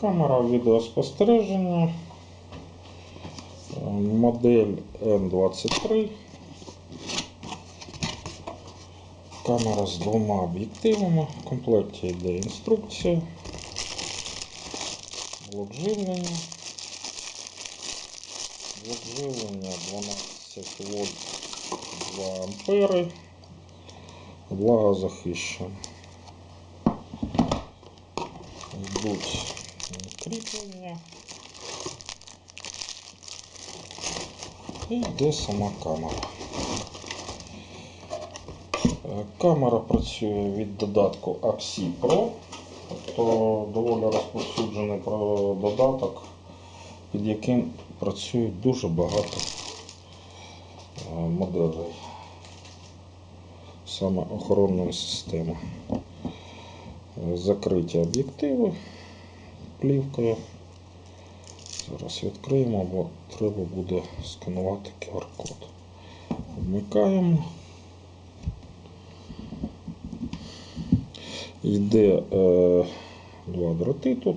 Камера відеоспостереження. Модель N23. Камера з двома об'єктивами. В комплекті йде інструкція. Блок живлення. Блок живлення 12 вольт 2 ампери. Влагозахищений. Йдуть кріплення. І йде сама камера. Е, Камера працює від додатку Axi Pro, тобто доволі розповсюджений додаток, під яким працює дуже багато е, моделей саме охоронної системи. Закриті об'єктиви плівкою. Зараз відкриємо, бо треба буде сканувати QR-код. Вмикаємо. Йде е, два дроти тут.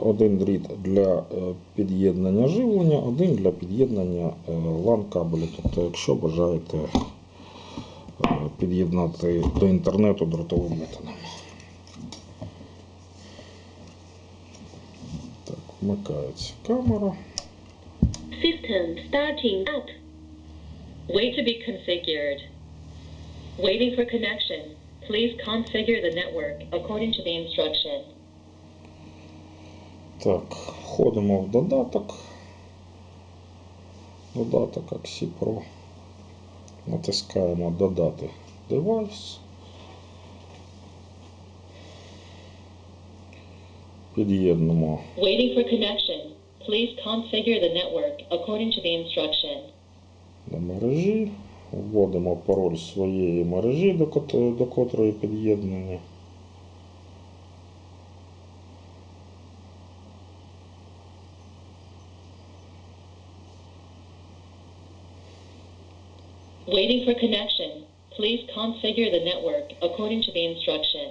Один дріт для е, під'єднання живлення, один для під'єднання е, LAN кабелю. Тобто, якщо бажаєте е, під'єднати до інтернету дротовим методом. вмикається камера. System starting up. Wait to be configured. Waiting for connection. Please configure the network according to the instruction. Так, входимо в додаток. Додаток Axi Pro. Натискаємо Додати девайс. Під'єднуємо Waiting for connection. Please configure the network according to the instruction. до мережі. Вводимо пароль своєї мережі, до кот- до котрої під'єднані. Waiting for connection. Please configure the network according to the instruction.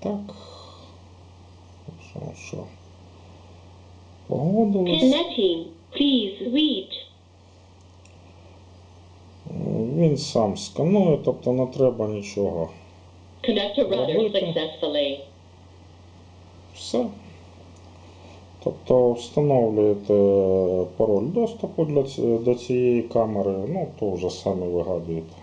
Так. Що? Погодились. Connecting. Please wait. Він сам сканує, тобто не треба нічого. Connect router successfully. Все. Тобто встановлюєте пароль доступу для, до цієї камери, ну то вже самі вигадуєте.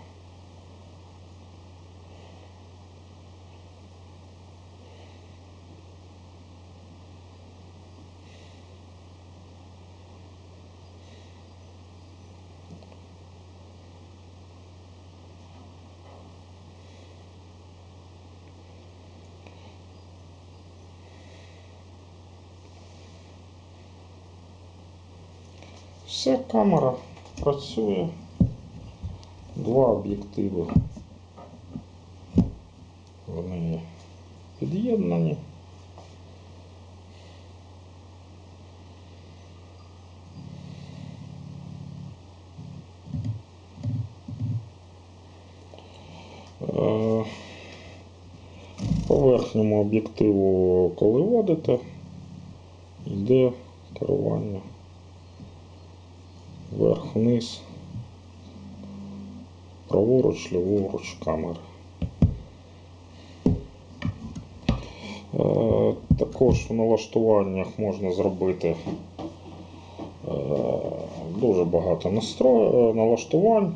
Все, камера працює. Два об'єктиви. Вони під'єднані. Е, По верхньому об'єктиву, коли вводите, йде керування вверх вниз, праворуч, ліворуч камери. Е, Також в налаштуваннях можна зробити е, дуже багато е, налаштувань.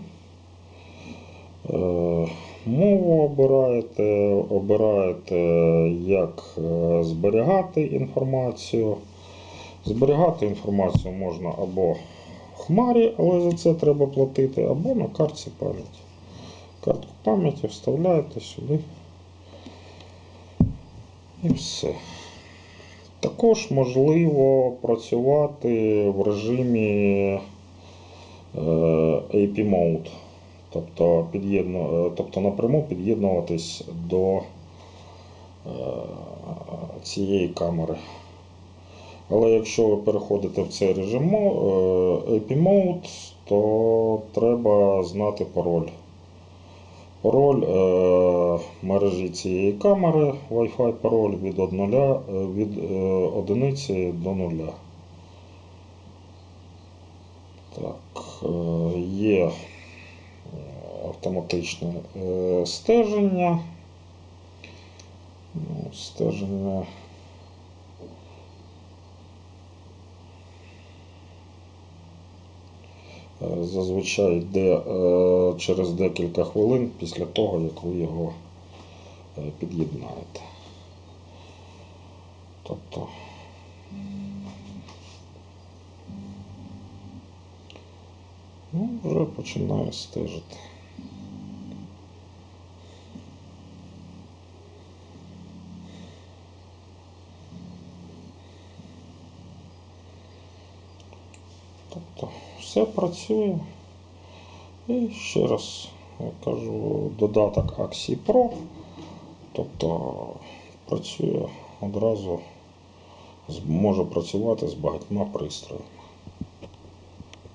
Мову обираєте, обираєте, як зберігати інформацію. Зберігати інформацію можна або хмарі, але за це треба платити, або на картці пам'яті. Картку пам'яті вставляєте сюди. І все. Також можливо працювати в режимі е, AP Mode, тобто, під'єдну, е, тобто напряму під'єднуватись до е, цієї камери. Але якщо ви переходите в цей режим е, AP Mode, то треба знати пароль. Пароль е, мережі цієї камери, Wi-Fi пароль від, одноля, е, від е, одиниці до нуля. Так, є автоматичне стеження. Ну, стеження. Зазвичай йде е, через декілька хвилин після того, як ви його е, під'єднаєте. Тобто. Ну, вже починає стежити. Тобто все працює. І ще раз я кажу, додаток Axie Pro. Тобто працює одразу, може працювати з багатьма пристроями.